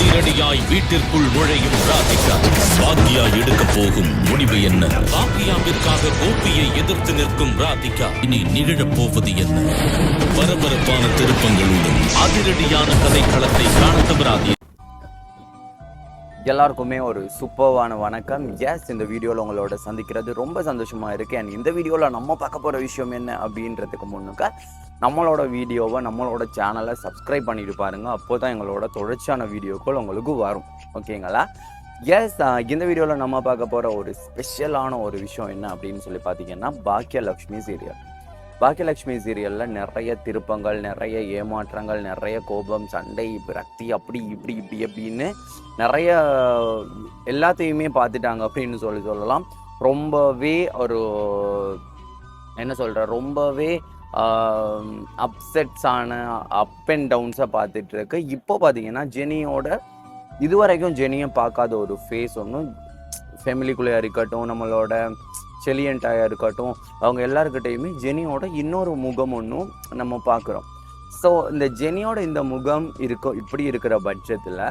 அதிரடியாய் வீட்டிற்குள் நுழையும் ராதிகா. பாக்யா எடுக்க போகும் முடிவு என்ன? பாக்யாவிற்காக கோபியை எதிர்த்து நிற்கும் ராதிகா. இனி நிகழப் போவது என்ன? பரபரப்பான திருப்பங்களுடன் அதிரடியான கதைக்களத்தை காண தவறாதீர் எல்லாருக்குமே ஒரு சூப்பர்வான வணக்கம். எஸ் இந்த வீடியோவில் உங்களோட சந்திக்கிறது ரொம்ப சந்தோஷமாக இருக்குது அண்ட் இந்த வீடியோவில் நம்ம பார்க்க போகிற விஷயம் என்ன அப்படின்றதுக்கு முன்னுக்க நம்மளோட வீடியோவை நம்மளோட சேனலை சப்ஸ்கிரைப் பண்ணிட்டு பாருங்க. அப்போ தான் எங்களோட தொடர்ச்சியான வீடியோக்கள் உங்களுக்கு வரும். ஓகேங்களா? எஸ் இந்த வீடியோவில் நம்ம பார்க்க போகிற ஒரு ஸ்பெஷலான ஒரு விஷயம் என்ன அப்படின்னு சொல்லி பார்த்தீங்கன்னா பாக்கியலக்ஷ்மி சீரியல் பாக்கியலட்சுமி சீரியலில் நிறைய திருப்பங்கள் நிறைய ஏமாற்றங்கள் நிறைய கோபம் சண்டை விரக்தி அப்படி இப்படி இப்படி அப்படின்னு நிறைய எல்லாத்தையுமே பார்த்துட்டாங்க அப்படின்னு சொல்லி சொல்லலாம். ரொம்பவே ஒரு என்ன சொல்கிற ரொம்பவே அப்செட்ஸான அப் அண்ட் டவுன்ஸை பார்த்துட்டு இருக்கு. இப்போ பார்த்தீங்கன்னா ஜெனியோட இதுவரைக்கும் ஜெனியை பார்க்காத ஒரு ஃபேஸ் ஒன்றும் ஃபேமிலிக்குள்ளேயே இருக்கட்டும் நம்மளோட செலியன்ட்டாக இருக்கட்டும் அவங்க எல்லாருக்கிட்டேயுமே ஜெனியோட இன்னொரு முகம் ஒன்றும் நம்ம பார்க்குறோம் ஸோ இந்த ஜெனியோட இந்த முகம் இருக்கும் இப்படி இருக்கிற பட்சத்தில்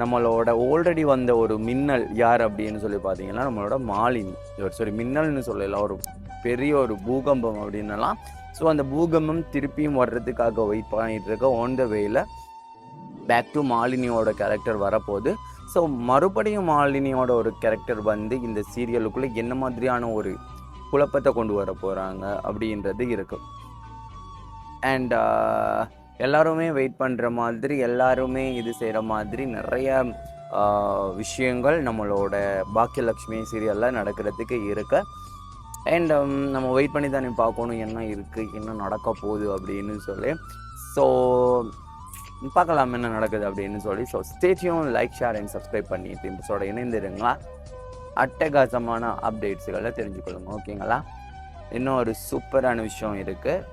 நம்மளோட ஆல்ரெடி வந்த ஒரு மின்னல் யார் அப்படின்னு சொல்லி பார்த்தீங்கன்னா நம்மளோட மாலினி. சாரி மின்னல்னு சொல்லலாம் ஒரு பெரிய ஒரு பூகம்பம் அப்படின்னலாம். ஸோ அந்த பூகம்பம் திருப்பியும் வர்றதுக்காக வெயிட் பண்ணிட்டு இருக்க ஆன் த வேயில் பேக் டு மாலினியோட கேரக்டர் வரப்போகுது ஸோ மறுபடியும் மாலினியோட ஒரு கேரக்டர் வந்து இந்த சீரியலுக்குள்ளே என்ன மாதிரியான ஒரு குழப்பத்தை கொண்டு வர போகிறாங்க அப்படின்றது இருக்கு. அண்ட் uh, எல்லாருமே வெயிட் பண்ணுற மாதிரி எல்லாருமே இது செய்கிற மாதிரி நிறைய uh, விஷயங்கள் நம்மளோட பாக்கியலக்ஷ்மி சீரியலில் நடக்கிறதுக்கு இருக்கு. அண்ட் um, நம்ம வெயிட் பண்ணி தானே பார்க்கணும் என்ன இருக்குது என்ன நடக்க போகுது அப்படின்னு சொல்லி. ஸோ பார்க்கலாம் என்ன நடக்குது அப்படின்னு சொல்லி. So stay tuned like share and subscribe பண்ணி டீம்ஸோட இணைந்திருங்களா? அட்டகாசமான அப்டேட்ஸுகளை தெரிஞ்சுக்கொள்ளுங்க ஓகேங்களா இன்னும் ஒரு சூப்பரான விஷயம் இருக்குது